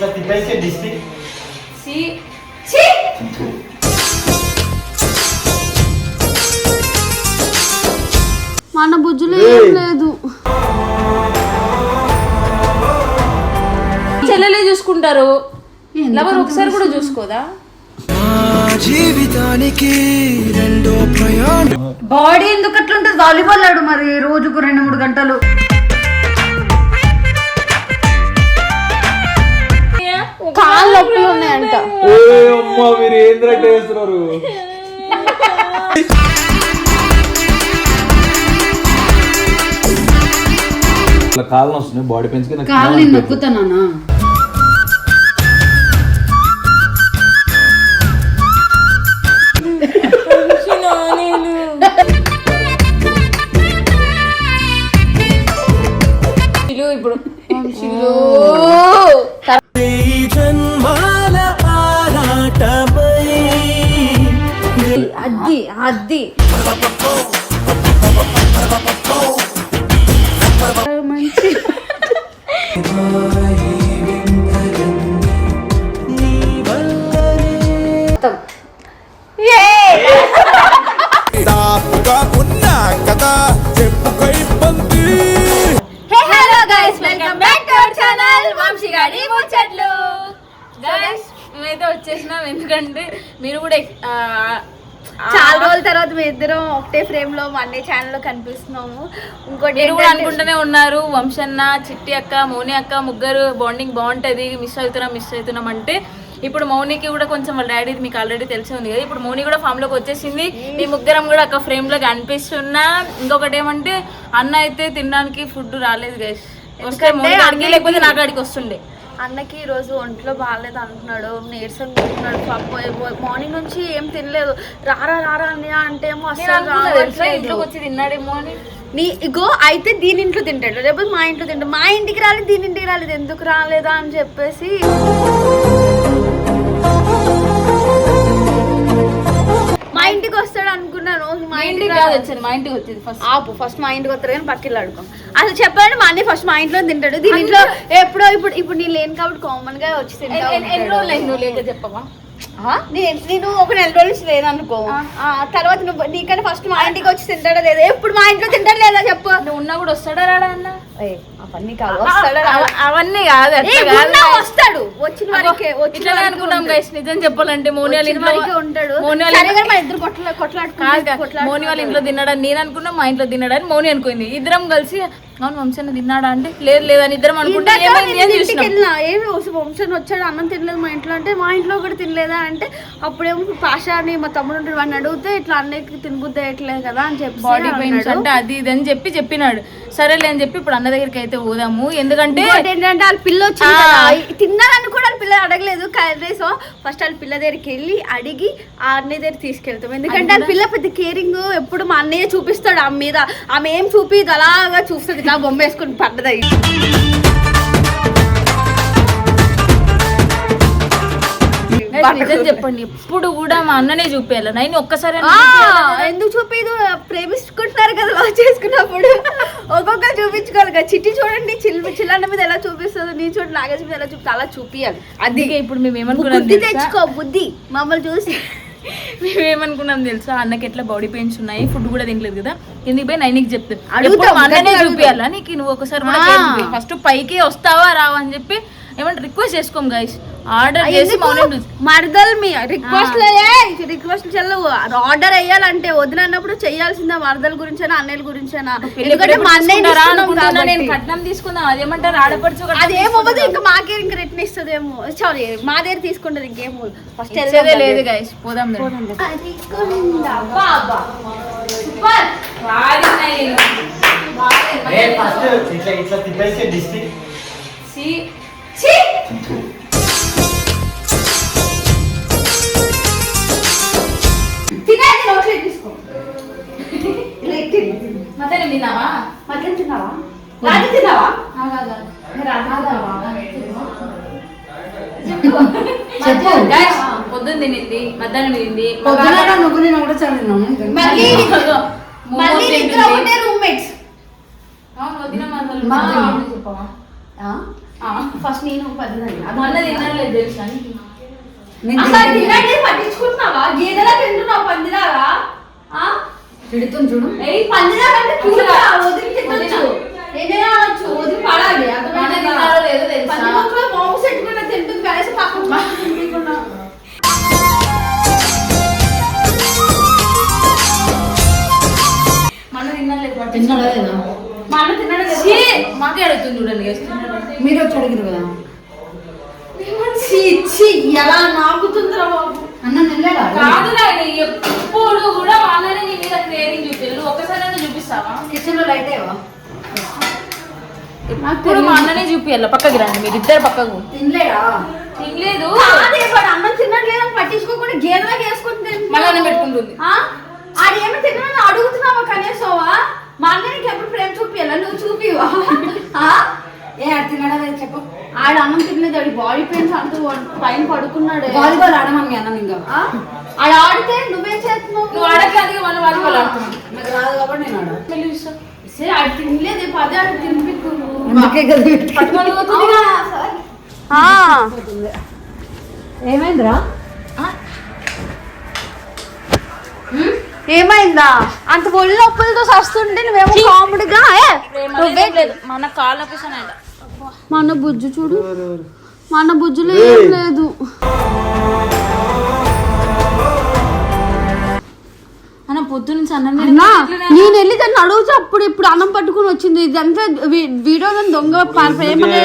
ఇట్లా తిప్పేసి district C చి మన బుజ్జులు ఏం లేదు. చెల్లెలే చూసుకుంటారు. లవర్ ఒకసారి కూడా చూసుకోదా? జీవితానికి రెండో ప్రయాణం. బాడీ ఎందుకు అట్లా ఉంటుంది వాలీబాల్ ఆడు మరి రోజుకు రెండు మూడు గంటలు. కాళ్ళు నొప్పులు ఉన్నాయంట. అమ్మ మీరు ఏంద్ర చేస్తున్నారు? ఇట్లా కాళ్ళు వస్తున్నాయి బాడీ పెంచుకి నాకు కాళ్ళు నేను. నొక్కుతానా? గైస్ మేమైతే వచ్చేసినాం. ఎందుకంటే మీరు కూడా ఆ, ఆ, చాలా రోజుల తర్వాత మీ ఇద్దరం ఒకటే ఫ్రేమ్లో మండే ఛానల్లో కనిపిస్తున్నాము. ఇంకోటి కూడా అనుకుంటూనే ఉన్నారు వంశన్న చిట్టి అక్క మౌని అక్క ముగ్గురు బాండింగ్ బాగుంటది మిస్ అవుతున్నాం మిస్ అవుతున్నాం అంటే ఇప్పుడు మౌనికి కూడా కొంచెం వాళ్ళ డాడీ మీకు ఆల్రెడీ తెలిసి ఉంది కదా ఇప్పుడు మౌని కూడా ఫామ్లోకి వచ్చేసింది మీ ముగ్గురం కూడా ఒక ఫ్రేమ్లో కనిపిస్తున్నా. ఇంకొకటి ఏమంటే అన్న అయితే తినడానికి ఫుడ్ రాలేదు గైస్ వస్తే మౌని కాడికి లేకపోతే నా కాడికి వస్తుండే. అన్నకి ఈ రోజు ఒంట్లో బాగాలేదు అంటున్నాడు నీరసంగా ఉంటున్నాడు పాపం మార్నింగ్ నుంచి ఏం తినలేదు. రారా రారా అని అంటే ఏమో అసలు. ఇంట్లోకి వచ్చి తిన్నాడేమో అని. నీ ఇగో అయితే దీని ఇంట్లో తింటాడు లేకపోతే మా ఇంట్లో తింటాడు. మా ఇంటికి రాలేదు దీని ఇంటికి రాలేదు ఎందుకు రాలేదా అని చెప్పేసి ఇంటికి వస్తాడు అనుకున్నాను మా మా ఇంటికి కాదు వచ్చింది మా ఇంటికి వచ్చింది ఫస్ట్ ఆపు ఫస్ట్ మా ఇంటికి వస్తారు కానీ పక్కిల్లు అడుకో అసలు చెప్పండి మా అన్నయ్య ఫస్ట్ మా ఇంట్లో తింటాడు. దీని ఇంట్లో ఎప్పుడో ఇప్పుడు ఇప్పుడు నీ లేను కాబట్టి కామన్గా వచ్చి లేక చెప్పవా? నేను నేను ఒక నెల రోజులు నుంచి లేను అనుకో. ఆ, తర్వాత నువ్వు నీకన్నా ఫస్ట్ మా ఇంటికి వచ్చి తింటాడా లేదా ఎప్పుడు మా ఇంట్లో తింటాడు లేదా చెప్పు. నువ్వు ఉన్నా కూడా వస్తాడా రాడా అన్న? అవన్నీ కాదు వస్తాడా అవన్నీ కాదు వస్తాడు. వచ్చిన వరకే అనుకున్నాం. గైస్ నిజం చెప్పాలంటే మోని వాళ్ళ ఇంట్లో ఉంటాడు. మోని వాళ్ళ ఇంట్లో తిన్నాడని నేను అనుకున్నా మా ఇంట్లో తిన్నాడని మోని అనుకుంది. ఇద్దరం కలిసి అవును వంశన్న తిన్నాడా అంటే లేదు ఇద్దరం అనుకుంటే నేను అని వెళ్ళినా ఏమి వంశన్ వచ్చాడు అన్నం తినలేదు మా ఇంట్లో అంటే మా ఇంట్లో కూడా తినలేదా అంటే అప్పుడేమో పాషా అని మా తమ్ముడు ఉంటాడు వాడిని అడిగితే ఇట్లా అన్నయ్యకి తినబుద్ధి అయ్యట్లేదు కదా అని చెప్పి బాడీ పెయిన్స్ అంటే అది ఇది అని చెప్పి చెప్పినాడు. సరేలే అని చెప్పి ఇప్పుడు అన్న దగ్గరికి అయితే పోదాము. ఎందుకంటే ఏంటంటే వాళ్ళ పిల్ల. కదా, తిన్నారని కూడా వాళ్ళ పిల్ల అడగలేదు. కనీసం ఫస్ట్ వాళ్ళ పిల్ల దగ్గరికి వెళ్ళి అడిగి ఆ అన్నయ్య దగ్గర తీసుకెళ్తాం. ఎందుకంటే వాళ్ళ పిల్ల పెద్ద కేరింగ్ ఎప్పుడు మా అన్నయ్య చూపిస్తాడు ఆమె మీద. ఆమె ఏం చూపి అలాగా చూస్తుంది ఇట్లా బొమ్మ వేసుకుని పడ్డది. నిజం చెప్పండి ఎప్పుడు కూడా మా అన్ననే చూపించాలి నేను ఒక్కసారి ఎందుకు చూపిదు? ప్రేమించుకుంటున్నారు కదా లవ్ చేసుకున్నప్పుడు. ఒక్కొక్కరు చూపించుకోవాలి కదా. చిట్టి చూడండి చిల్ చిల్లన్న మీద ఎలా చూపిస్తుంది నీ చూడు నాగేజ్ మీద ఎలా చూపిస్తుంది అలా చూపియాలి. అందుకే ఇప్పుడు మేము ఏమనుకున్నాం బుద్ధి? తెచ్చుకో బుద్ధి. మమ్మల్ని చూసి. మేము ఏమనుకున్నాం తెలుసా? అన్నకి ఎట్లా బాడీ పెయిన్స్ ఉన్నాయి? ఫుడ్ కూడా తినలేదు కదా? ఎందుకు పోయి నైన్కి చెప్తాను అడుగుతాం, అన్ననే చూపియాలా? నీకు నువ్వు ఒకసారి. ఫస్ట్ పైకి వస్తావా రావా అని చెప్పి ఏమంటే రిక్వెస్ట్ చేసుకోం గైస్ ఆర్డర్ చేసి మరదల్ మీ రిక్వెస్ట్ రిక్వెస్ట్ చెల్లవు. ఆర్డర్ వేయాలంటే వదినన్నప్పుడు చేయాల్సిందే మరదల గురించేనా అన్నయ్యల గురించేనా? ఎందుకంటే మా అన్నయ్య నేను కట్నం తీసుకుందాం అదేమంటారు? ఆడపడుచు కట్నం అదేమవ్వదు ఇంకా మాకే ఇంకా రిటర్న్ ఇస్తుందేమో. సారీ మా దగ్గర తీసుకుంటది ఇంకేమో ఫస్ట్ ఇచ్చేదే లేదు గైస్ పోదాం ఫస్ట్ ఇట్లా ఇట్లా తిప్పేసి డిస్ట్రిక్ట్ మధ్యాహ్నం తిన్నావా? మధ్యాహ్నం తిన్నావా? రాత్రి తిన్నావా? చెప్పు. పొద్దున్న తినింది మధ్యాహ్నం తినింది పొద్దున నువ్వు నేను చదివినాము మళ్ళీ మోమోస్ మళ్ళీ తింటుంది. ఇద్దరు ఒకటే రూమ్మేట్స్? ఫస్ట్ నేను పట్టించుకుంటున్నావా? గేదెలా తింటున్నావు పందిలాగా ఆ? తిడుతుంది చూడు. వదిలి పడాలి. తిన్నాడా మా అన్న తిన్నాడు మాకే అడుగుతుంది చూడండి. మీరు వచ్చి అడిగారు కదా. ఛీ, ఎలా నాకుతుందిరా బాబు? అన్న నిల్లాడా కాదు నాయన ఎప్పుడు కూడా మా అన్ననే నీ మీద క్రేరింగ్ చూపిల్లు ఒక్కసారి చూపిస్తావా? కిచెన్లో లైట్ అయ్యవా ఇప్పుడు మా అన్ననే చూపియాల పక్కకి రండి మీరు ఇద్దరు పక్కకు. తినలేడా తినలేదు. కాదే వాడు అన్నం తినట్లేదని పట్టించుకోకుండా గేదెలాగా తింటున్నావు. మళ్ళీ అన్నం పెట్టుకుంటుంది. ఆ? ఆడేమో తినమని అడుగుతున్నావా కనీసమా? మా అన్ననికి ఎప్పుడు ప్రేమ చూపియాలా నువ్వు చూపివా? ఏ ఆడ తిన్నాడా లేదా చెప్పు. ఆడ అన్నం తినలేదు ఆడి బాడీ పెయిన్స్ అంటూ పైన పడుకున్నాడు. వాలీబాల్ ఆడమని మీ అన్న ఇంకా? ఆ? ఆడ ఆడితే నువ్వేం చేస్తున్నావు? నువ్వు మన వాలీబాల్ ఆడుతున్నావు. నాకు రాదు కాబట్టి నేను ఆడ సరే ఆడ తినలేదు పదే ఆడ. ఏమైందిరా? ఏమైందా? అంత ఒళ్ళు నొప్పులతో సస్తుంటే నువ్వేమో కామెడీగా ప్రేమ లేదు. మన కాళ్ళ నొప్పిస్తానంట మా అన్న బుజ్జు చూడు. మా అన్న బుజ్జులో ఏం లేదు. అన్న పొద్దు నుంచి అన్నం అన్నా తినట్లేనా? నేను వెళ్ళి దాన్ని అడుగుతా. అప్పుడు ఇప్పుడు అన్నం పట్టుకుని వచ్చింది. ఇదంతా వీడియో దాని దొంగ కెమెరా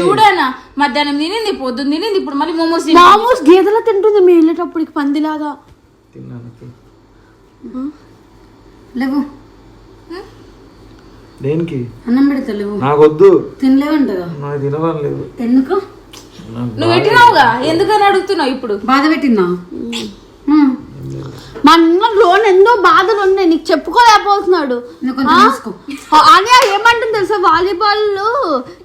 చూడనా మధ్యాహ్నం తినింది పొద్దున్న తినింది ఇప్పుడు మళ్ళీ మోమోస్. మామూస్ గేదెలా తింటుంది? మేము వెళ్ళేటప్పటికి పందిలాగా. తిన్నాను లేవు. దేనికి? అన్నం పెడతా లేవు నాకొద్దు. తినలేవంటగా. నాకు తినవని లేదు. ఎందుకు? నువ్వు పెట్టినావుగా ఎందుకని అడుగుతున్నావు ఇప్పుడు? బాధ పెట్టిందా? మా అన్న లోన్ ఎంతో బాధలు ఉన్నాయి. నీకు చెప్పుకోలేకపోతున్నాడు. అని ఏమంటుంది తెలుసా? వాలీబాల్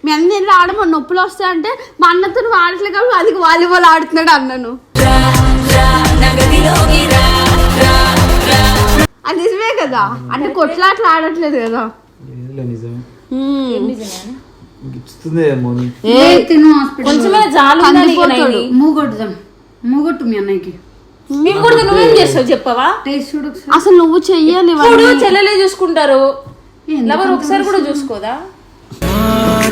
మీ అన్న వెళ్ళి ఆడమని నొప్పులు వస్తాయంటే మా అన్నతో నువ్వు ఆడట్లేదు కాబట్టి అది వాలీబాల్ ఆడుతున్నాడు అన్నను. అది నిజమే కదా? అంటే కొట్లాట్లు ఆడట్లేదు కదా? మూగొట్టు మీ అన్నయ్యకి. నువ్వేం చేస్తావు చెప్పవా. అసలు నువ్వు చెయ్యాలి. చెల్లెలే చూసుకుంటారు. లవర్ ఒకసారి కూడా చూసుకోదా?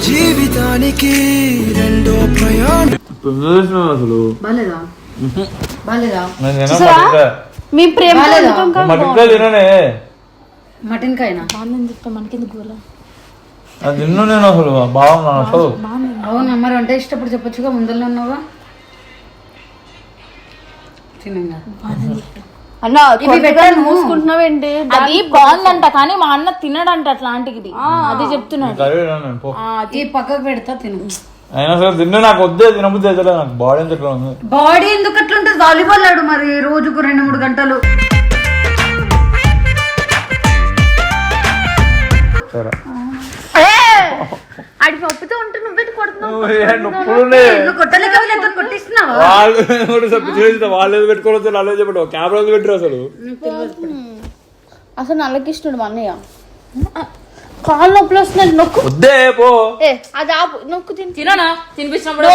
జీవితానికి రెండో ప్రయాణం అసలు. బాలేదా? బాలేదా. మీ ప్రేమ ఎందుకు మటన్ కాయనా? మనకెందుకు గోలా? అది తిన్ను నేను అసలు బాగున్నాను అసలు. అవునా మరి వంట ఇష్టపడి చెప్పొచ్చుగా ముందరనే ఉన్నావుగా తినంగా. అన్న ఇవి కొత్తగా పెట్టాను. మూసుకుంటున్నావేంటి? అది బాగుందంట కానీ మా అన్న తినడంట అట్లాంటిది. అది చెప్తున్నాడు. కర్రీ తినను నేను, పో. ఆ, ఈ పక్కకు పెడతా తిను. అయినా సరే తిన్ను నాకు వద్దే తినబుద్ధి అవుతలే నాకు బాడీ ఎంత ఇట్లా ఉంది? బాడీ ఎందుకు అట్లా ఉంటుంది? వాలీబాల్ ఆడు మరి రోజుకు రెండు మూడు గంటలు. సరే ఉంటే కొడుతున్నావు. వాళ్ళు పెట్టుకోవచ్చు చెప్పడం కెమెరా పెట్టరు అసలు? అసలు నల్లకిష్ణుడు మా అన్నయ్య. కాళ్ళు నొప్పులు వస్తున్నాయి నొక్కు. వద్దే పో. ఏ అది ఆపు. నొక్కు తిని. తిననా? తినిపించినప్పుడు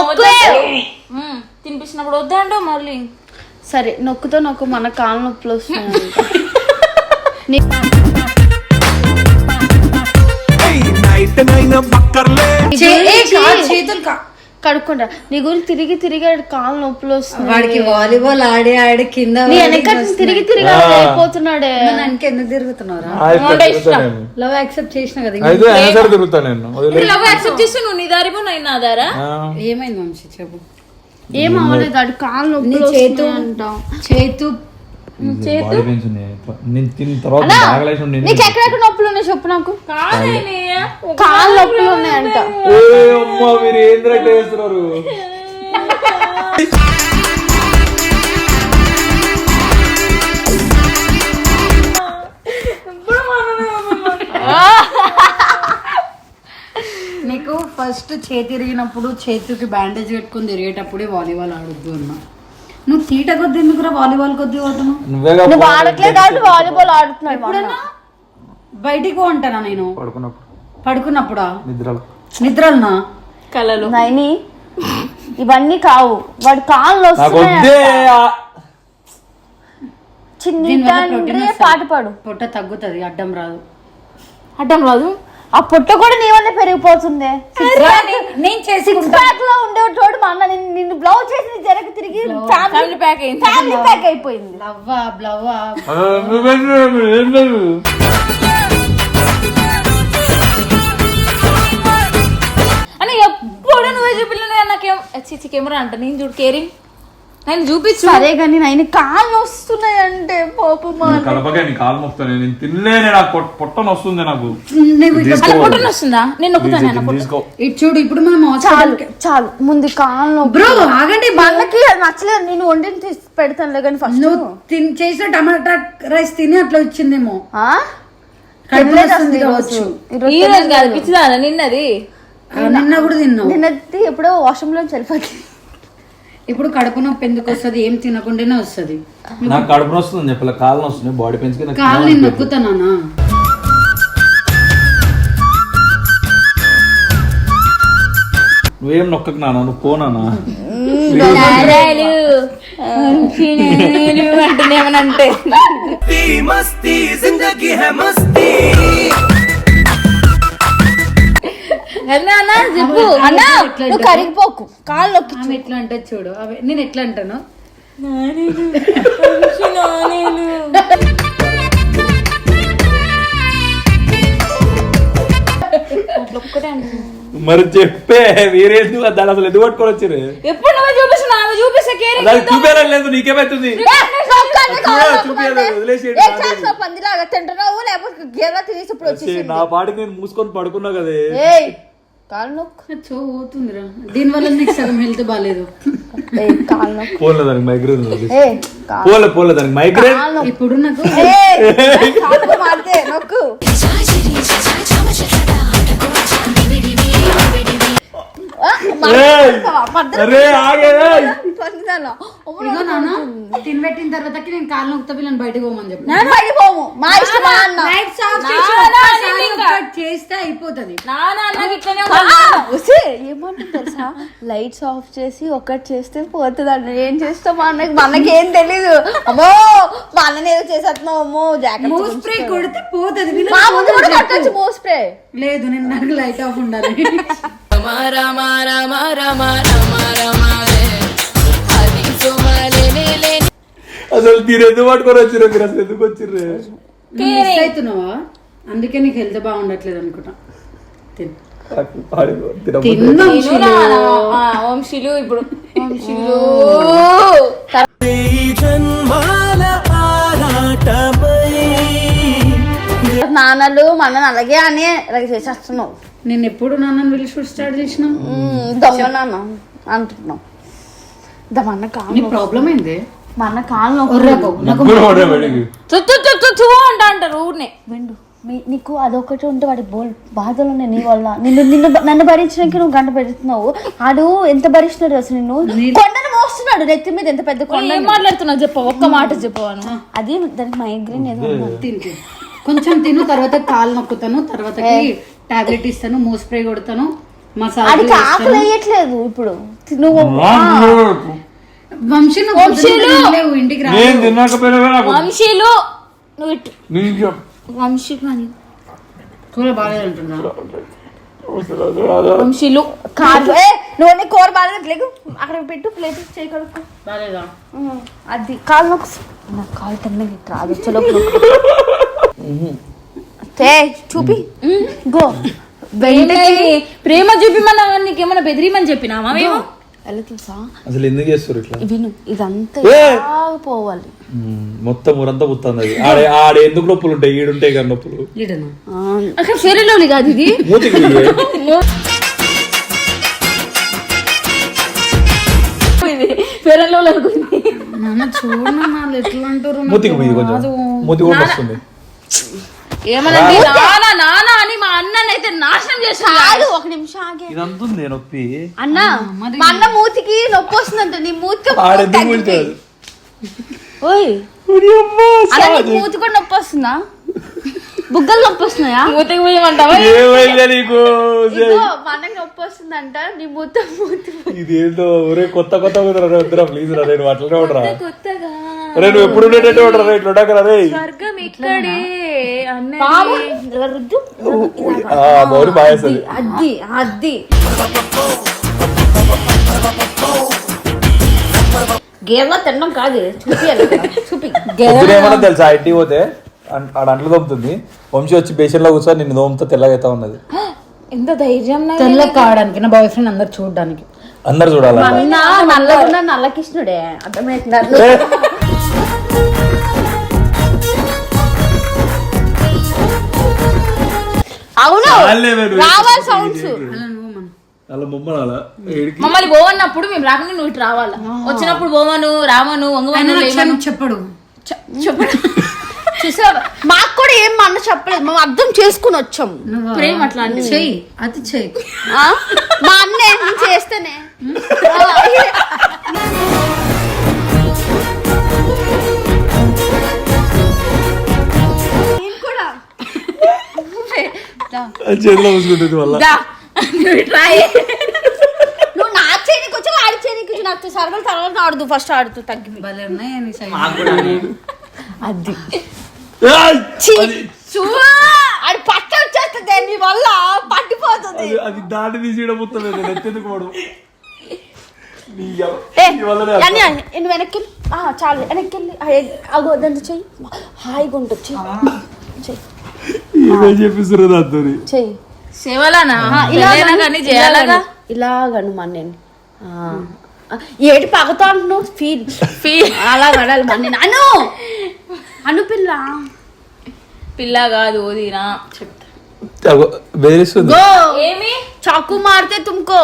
తినిపించినప్పుడు వద్దా మళ్ళీ. సరే నొక్కుతో నొక్కు మన కాళ్ళు నొప్పులు వస్తున్నాయి. బక్కర్లే. చేతులు కడుక్కుంటా నీ గురించి తిరిగి తిరిగి ఆడి కాళ్ళు నొప్పులు వస్తున్నాయి. వాడికి వాలీబాల్ ఆడి ఆడి కింద నీ వెనక తిరిగి తిరిగి అయిపోతున్నాడే. వెనక ఎందుకు తిరుగుతున్నారా నేను. లవ్ యాక్సెప్ట్ చేసిన కదా అయితే అయినా సరే తిరుగుతా నేను. వదిలే. లవ్ యాక్సెప్ట్ చేస్తే నువ్వు నీ దారి పో నేను నా దారా ఏమైంది వంశీ చెప్పు. ఏం అవ్వలేదు ఆడి కాళ్ళు నొప్పులు చేతు అంటాం చేతు నేను తిన్న తర్వాత బాగలేసి ఉండి నీకు ఎక్కడెక్కడ నొప్పులు ఉన్నాయి చెప్పు నాకు? కాదేనే కాళ్ళు నొప్పులు ఉన్నాయంట. ఏ అమ్మా మీరు ఏంద్రా చేస్తున్నారు? నీకు ఫస్ట్ చేతి తిరిగినప్పుడు చేతికి బ్యాండేజ్ పెట్టుకుని తిరిగేటప్పుడే వాలీబాల్ ఆడొద్దు అన్నా. నువ్వు తీట కొద్ది ఎందుకురా? వాలీబాల్ కొద్ది పోతున్నావు నువ్వే నువ్వు ఆడట్లేదు కాబట్టి వాలీబాల్ ఆడుతున్నాడు ఎప్పుడన్నా? బయటికి పో అంటానా నేను? పడుకున్నప్పుడు. పడుకున్నప్పుడా? నిద్రలో. నిద్రలునా? కళలు నైని ఇవన్నీ కావు. వాడి కాళ్ళు నాకు వస్తున్నాయి వద్దే ఆ- చిన్ని తండ్రి. పాట పాడు. పొట్ట తగ్గుతుంది అడ్డం రాదు. అడ్డం రాదు? ఆ పొట్ట కూడా నీ వల్ల పెరిగిపోతుంది. నేను ప్యాక్లో ఉండేటోడు మా అన్న నిన్ను- బ్లౌజ్ చేసి నీ జరగ తిరిగి ఫ్యామిలీ ప్యాక్ అయింది. ఫ్యామిలీ ప్యాక్ అయిపోయింది. లవ్వా బ్లవ్వా. అని ఎప్పుడు నువ్వే చూపిల్లనే నాకేం చిచి కెమెరా అంట. నేను చూడు కేరింగ్. నేను చూపించు. సరే కానీ నేను కాళ్ళు వస్తున్నాయి అంటే పాపమా నువ్వు కలపకే నీ కాలు మొక్కుతాను నేను తినలేనే నాకు. పొట్ట- పొట్టన వస్తుంది నాకు. పొట్టను వస్తుందా నేను నొక్కుతాను ఇటు చూడు ఇప్పుడు మనం చాలు చాలు. ముందు కాళ్ళు బ్రో ఆగండి అది నచ్చలేదు నేను వండిని తీసి పెడతానులే కానీ ఫస్ట్ నువ్వు తిన్ చేసిన టమాటా రైస్ తిని అట్లా వచ్చిందేమో. ఈ రోజు కాదు పిచ్చిదా నిన్నది? నిన్న కూడా తిన్నావు. నిన్నది ఎప్పుడో వాష్రూమ్లో వెళ్ళిపోతుంది ఇప్పుడు కడుపు నొప్పి ఎందుకు వస్తుంది? ఏం తినకుండానే వస్తుంది. నాకు కడుపు వస్తుంది చెప్పాలి కాలు వస్తుంది బాడీ పెంచి కాళ్ళు నేను నొక్కుతానా? నువ్వేం నొక్కకు నువ్వు పోనానా? అంటే. అన్నా నువ్వు కరిగిపోకు. కాళ్ళు నొక్కి ఆమె ఎట్లా అంటే చూడు. అవి నేను ఎట్లా అంటాను? మరి చెప్పే వేరే దాని అసలు ఎందుకు పట్టుకొని వచ్చారు ఎప్పుడు నువ్వే చూపిస్తున్నా ఆమె చూపిస్తే కేరింగ్ దానికి లేదు నీకేమైతుంది. పందిలాగా తింటున్నావు? లేకపోతే గేదె తినేసి ఇప్పుడు వచ్చి నా పాటికి నేను మూసుకొని పడుకున్నా కదే. కాళ్ళు నొక్కు సో పోతుందిరా. దీని వల్ల నీకు సగం హెల్త్ బాగాలేదు ఏయ్ కాళ్ళు నొక్కు పోలే దానికి మైగ్రేన్ ఏయ్ కాళ్ళు పోలే పోలే దానికి మైగ్రేన్ ఇప్పుడు నాకు కాళ్ళు మారితే నొక్కు. తినబెట్టిన తర్వాతకి నేను కాలు నొక్కుతా పిల్లని బయటకు పోమని చెప్పి మా ఇష్టం చేస్తే అయిపోతుంది. ఏమంటుంది తెలుసా? లైట్స్ ఆఫ్ చేసి ఒకటి చేస్తే పోతుంది అన్న ఏం చేస్తాం మా అన్నకి మా అన్నకి ఏం తెలీదు. అమ్మో మా అన్నని ఏదో చేసేస్తున్నావు అమ్మో మూ స్ప్రే జాకెట్ కొడితే పోతుంది. వీళ్ళకి మా ముందు కూడా పోతుంది కొట్టచ్చు మో స్ప్రే. లేదు నేను నాకు లైట్ ఆఫ్ ఉండాలి. అసలు మీరు ఎందుకు పట్టుకొని వచ్చిర్రు? మీరు అసలు ఎందుకు వచ్చిర్రు? అవుతున్నావా? అందుకే నీకు హెల్త్ బాగుండట్లేదు అనుకుంటా. తిన్. తిన్నాం ఆ, వంశీలు ఇప్పుడు. జన్మాల ఆరాటమై నాన్నలు మా అన్నని అలాగే అని అలాగే చేసేస్తున్నావు. నేను ఎప్పుడు నాన్న వెళ్ళి షూట్ స్టార్ట్ చేసిన? దొంగ నాన్న అంటున్నావు. దా మా అన్న కాలు నీ ప్రాబ్లం ఏంది? మా అన్న కాలు ఒర్రకు నాకు ముగ్గురు ఒకటే బయటికి. చు చు చు చు చు అంట అంటారు ఊరినే. విండు మీ- నీకు అదొకటి ఉంటే వాడి బోల్ బాధలు ఉన్నాయి నీ వల్ల. నిన్ను నిన్ను నన్ను భరించడానికి నువ్వు గంట పెడుతున్నావు. ఆడు ఎంత భరిస్తున్నాడు అసలు నిన్ను? కొండను మోస్తున్నాడు నెత్తి మీద ఎంత పెద్ద కొండ మాట్లాడుతున్నావు చెప్పు ఒక్క మాట చెప్పవాను అది దానికి మైగ్రేన్ ఏదో. కొంచెం తిను తర్వాత కాలు నొక్కుతాను తర్వాతకి టాబ్లెట్ ఇస్తాను మూ స్ప్రే కొడతాను ఆడికి ఆకలి వేయట్లేదు ఇప్పుడు. నువ్వు వంశీ నువ్వు పొద్దున్న తినలేవు, ఇంటికి రా. వంశీలు! నువ్వు. వంశీలు అని. కూర వంశీలు కాదు. ఏ నువ్వు కూర బాగా అక్కడ పెట్టు ప్లేట్ చేయి కడుక్కో. బాగాలేదా? అది కాలు నొక్కు. నాకు కాలు తిన్నది రాదు చలో తే చూపి. గో? ప్రేమ చూపిమన్నా నీకేమన్నా బెదిరిమని చెప్పినామా మేము? ఎలా తెలుసా? అసలు ఎందుకు చేస్తారు ఇట్లా? విను ఇదంతా పోవాలి. మొత్తం ఊరంతా పుత్తుంది అది. ఆడ ఆడ ఎందుకు నొప్పులు ఉంటాయి? ఈడుంటాయి కదా నొప్పులు. అక్కడ ఫెరీలోని కాదు ఇది. మూతికి ఇయ్యే. ఇది ఫెరీలో అనుకుంది నాన్న చూడు నాన్న ఎట్లా అంటారు నాకు మూతికి పోయి కొంచెం. రాదు. మూతి కూడా వస్తుంది ఏమనండి? నానా నానా అని మా అన్ననైతే నాశనం చేస్తాడు కాదు ఒక నిమిషం ఆగే. ఇదంతా ఉంది నొప్పి అన్న మా అన్న మూతికి నొప్పి వస్తుందంట. నీ మూతికి ఓయ్. అలా మూతి కూడా నొప్పి వస్తుందా? బుగ్గలు నొప్పి వస్తున్నాయా మూతకి పోయమంటావా ఏమైందా నీకు? ఇదిగో మా అన్నకి నొప్పి వస్తుందంట నీ మూత మూతి ఇదేందో? ఒరే కొత్త కొత్త కుదరా వద్దురా ప్లీజ్ రా నేను అట్లనే ఉండరా? కొత్తగా. రే నువ్వు ఎప్పుడు ఉండేటట్టు ఉండరా ఇట్లా ఉండకరా రే? స్వర్గం ఇక్కడే అన్నది బాబు ఇలా రుద్దు. ఆ, మౌరి బాగేస్తుంది అద్ది అద్ది గేమ్లో తినడం కాదు చూపియాలి. చూపి. పొద్దున ఏమన్నా తెలుసా ఇంటికి పోతే? ఆడ అంట్లు తోముతుంది. వంశీ వచ్చి బేషన్లో కూర్చొని నిన్ను తోముతో తెల్లగైతా ఉన్నది. ఎంత ధైర్యం నా తెల్ల కావడానికి నా బాయ్ ఫ్రెండ్ అందరు చూడడానికి. అందరు చూడాలి? అన్న నల్లగున్న నల్లకిష్ణుడే అవును రావాలి సౌండ్స్ అలా బొమ్మలు అలా ఏడికి మమ్మల్ని పోవన్నప్పుడు మేము రాకుండా నువ్వు ఇటు రావాలా? వచ్చినప్పుడు పోవను రామను వంగవను లేవను చెప్పడు. మాకు కూడా ఏం మా అన్న చెప్పలేదు. మేము అర్థం చేసుకుని వచ్చాం. ప్రేమ అట్లాంటిది చెయ్యి. అది చెయ్యి. ఆ? మా అన్న ఏం చేస్తేనే. నేను కూడా. చేతిలో మూసుకుంటుంది వల్ల దా, నువ్వు నా చేయనికి వచ్చి ఆడి చేయనికి వచ్చి నాకు సరగలు తర్వాత ఆడుతూ ఫస్ట్ ఆడుతూ తగ్గి భలే అది పట్ట వచ్చేస్తుంది నీ వల్ల పట్టిపోతుంది. అది- ఎత్తెందుకు అన్నీ నువ్వు వెనక్కి చాలు వెనక్కి అగో చెయ్యి. హాయిగా ఉంటుంది చెయ్యి. చెప్పిస్తున్నారు దాంతో సేవలానా? మన నేను. ఏటి పగతో అంటున్నావు ఫీల్. ఫీ- అలా గడాలి మన నేను అను! అను పిల్ల. పిల్ల కాదు ఓదినా చెప్తా. బెదిరిస్తుంది. ఏమి? చాకు మారితే తుమ్కో.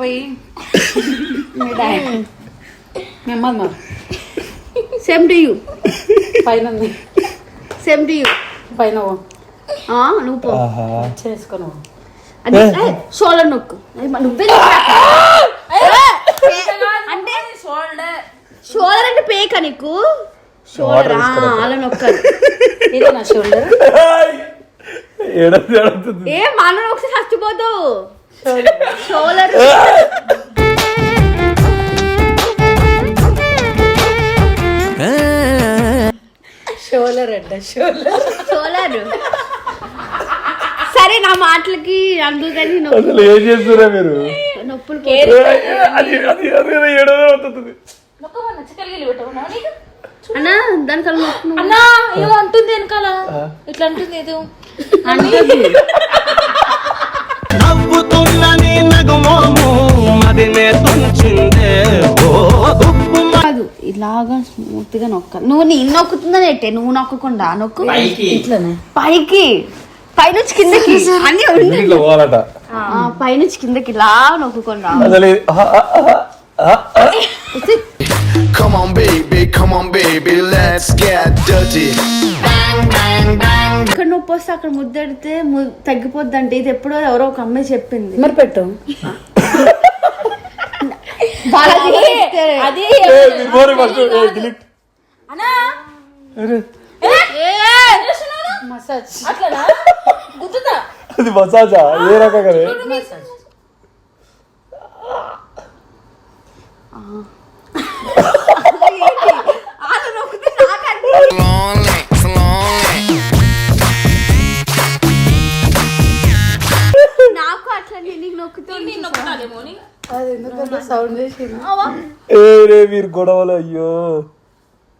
పోయి. సేమ్ టు యూ పైన ఉంది. సేమ్ టు యూ పైన. నువ్వు పో. చేసుకొని. అది షోల్డర్ నొక్కు. నువ్వే అంటే షోల్డర్ అంటే పేక నీకు? షోల్డర్? అలా నొక్కాలి ఇది నా షోల్డర్. ఏ మనం ఒకసారి చచ్చిపోతావు షోల్డర్. షోల్డర్ అంట షోల్డర్ షోల్డర్. సరే నా మాటలకి అందుకని నొప్పి అసలు ఏం చేస్తున్నా మీరు? నొప్పులు అది అది అది ఏడాది అవుతుంది నీకు? అన్నా నొప్పి నువ్వు. అన్నా ఏమో అంటుంది వెనకాల. ఇట్లా అంటుంది ఏదో. నవ్వుతున్న నీ నగుమోము మదినే తుంచిందే ఓ గుప్పు కాదు ఇలాగా స్మూత్గా నొక్కాలి. నువ్వు నేను నొక్కుతుందని ఎట్టే నువ్వు నొక్కకుండా నొక్కు. పైకి. ఇట్లనే. పైకి. పైనుంచి కిందకి. అన్ని ఉంది ఇట్లా పోవాలట. ఆ, పైనుంచి కిందకి ఇలా నొక్కుకుండా Come on, baby, come on, baby, let's get dirty. ఇక్కడ నొప్పి వస్తే అక్కడ ముద్దెడితే తగ్గిపోద్ది అంటే ఇది ఎప్పుడో ఎవరో ఒక అమ్మాయి చెప్పింది. మరి పెట్టు. అది. మసాజ్. అది మసాజా? ఏ రకంగా నాకు అట్లా నేను. అది ఎందుకంటే సౌండ్ చేసింది ఏ రే మీరు గొడవలు అయ్యో.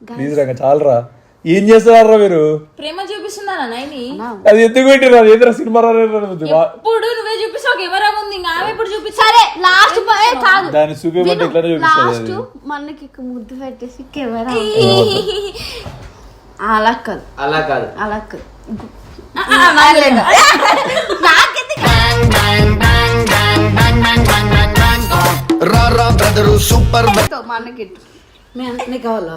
ప్లీజ్ చాలరా. ఏం చేస్తున్నారా మీరు? ప్రేమ చూపిస్తుందా నాయని? అది ఎందుకు పెట్టిరా ఏదైనా సినిమా రా- రా- రా- రా. ఇప్పుడు నువ్వే చూపిస్తావు కెమెరా ఉంది ఇంకా ఆమె ఇప్పుడు చూపిస్తా సరే లాస్ట్ దాన్ని చూపించమంటే ఇట్లానే లాస్ట్. మనకి ఇక ముద్దు పెట్టేసి కెమెరా అలా కాదు. అలా కాదు. అలా కాదు. super మనకి నీకు కావాలా?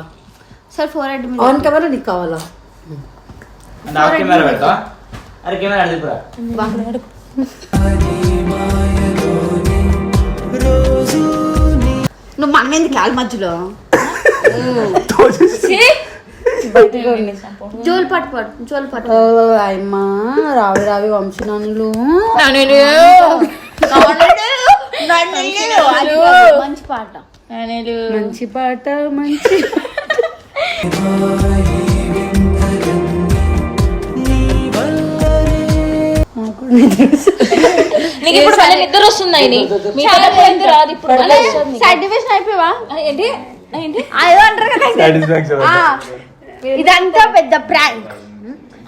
సార్ ఫోర్ హెడ్ మీద ఆన్ కెమెరా నీకు కావాలా? నా కెమెరా పెడతా అరే కెమెరా అడిగిపురా? నువ్వు మన ఎందుకు కాలు మధ్యలో? జోలు పట్టు పట్టు జోలు పట్టు అమ్మా రావి రావి వంశనానులు మంచి పాట. మంచి పాట మంచి. నీకు ఇప్పుడు మళ్ళీ నిద్ర వస్తుంది ఆయన రాదు ఇప్పుడు. సాటిస్ఫాక్షన్ అయిపోయావా? ఏంటి? ఏంటి? అదో అంటారు కదా ఆ, ఇదంతా పెద్ద ప్రాంక్.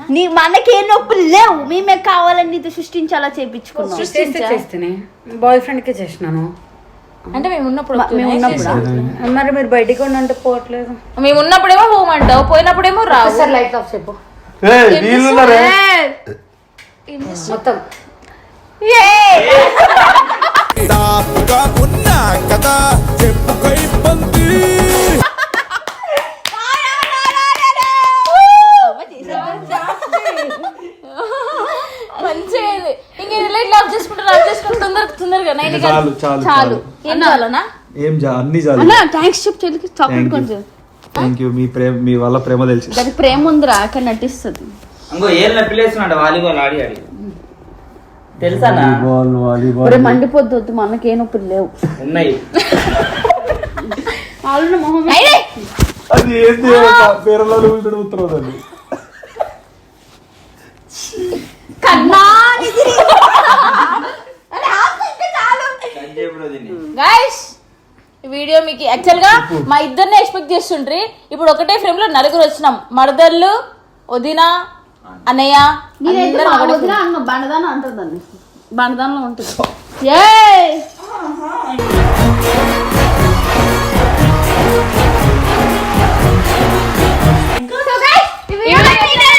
నీ మనకే నొప్పులు లేవు. మేమే కావాలని నీతో సృష్టించాలా చేపించుకున్నాం. చేస్తే చేస్తేనే. బాయ్ ఫ్రెండ్ కే చేసినాను. అంటే మేము ఉన్నప్పుడు మేము ఉన్నప్పుడా? మరి మీరు బయటికి ఉండంటే పోవట్లేదు. మేము ఉన్నప్పుడేమో పోమంటావు పోయినప్పుడేమో రావు. సార్ లైట్ ఆఫ్ చెప్పు. మొత్తం. దాపుగా ఉన్నా కదా చెప్పుకో ఇబ్బంది. మంచిగా అయింది. ఇంక చేసుకుంటా చేసుకుంటా తొందరగా తొందరగా. నైట్ చాలు చాలు చాలు. ఏం కావాలనా ఏం చా అన్ని చాలు. అన్నా థ్యాంక్స్ చెప్పు చెల్లికి చాక్లెట్ Thank you. కొంచెం. థ్యాంక్ యూ మీ ప్రేమ మీ వల్ల ప్రేమ తెలిసి దానికి ప్రేమ ఉందిరా అక్కడ నటిస్తుంది. ఇంకో ఏళ్ళ పిల్లేస్తున్నాడు వాలీబాల్ ఆడి ఆడి. తెలుసానా వాలీబాల్ వాలీబాల్. ఒరే మండిపోద్దు వద్దు మనకే నొప్పులు లేవు. ఉన్నాయి. వాళ్ళు మొహం అది ఏంది? పేరులో ఉత్తరం దాన్ని. కన్నా గంజేపుడు దీన్ని. గైస్ ఈ వీడియో మీకు యాక్చువల్గా మా ఇద్దరిని ఎక్స్పెక్ట్ చేస్తుండ్రి. ఇప్పుడు ఒకటే ఫ్రేమ్లో నలుగురు వచ్చినాం. మరదళ్ళు వదిన అన్నయ్య మీరైతే మా వదిన బండదానం ఉంటుంది. ఏ ఇంకా